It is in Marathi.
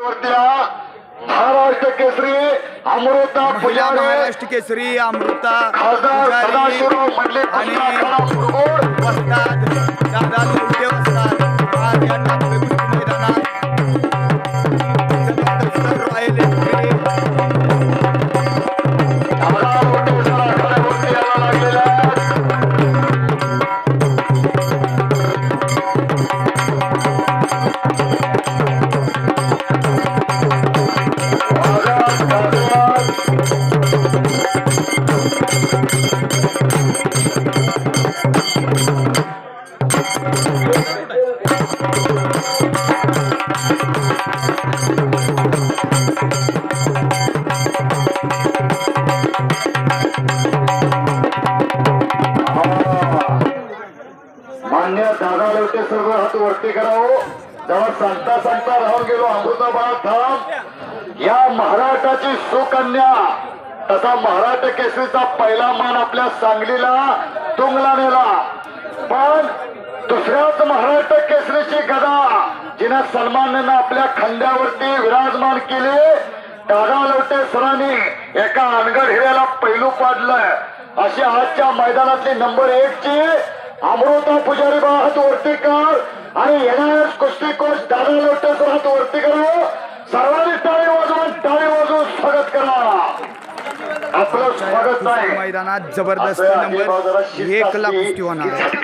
वरत्या महाराष्ट्र केसरी अमृता महिला पुजारे महाराष्ट्र केसरी अमृता खासदार पुजारी सदाशिवराव मंडले आणि सर्व हात वरती करावं. जेव्हा सांगता सांगता राहून गेलो अमृताबाद धाम. या महाराष्ट्राची सुकन्या. तसा महाराष्ट्र केसरीचा पहिला मान आपल्या सांगलीला तुंगला नेला पण दुसऱ्याच महाराष्ट्र केसरीची गदा. जिनं सन्मानानं आपल्या खांद्यावरती विराजमान केले. दादा लवटे सरांनी एका अनगड हिऱ्याला पैलू पाडलंय अशी आजच्या मैदानातली नंबर एक ची अमृता पुजारी बा हात वरती कर. आणि येणाऱ्या कुस्ती कोच दादा लोटे सर हात वरती करा. सर्वांनी टाळी वाजवून टाळी वाजवून स्वागत करा. आपलं स्वागत आहे. मैदानात जबरदस्त नंबर एक ला असली कुस्ती होणार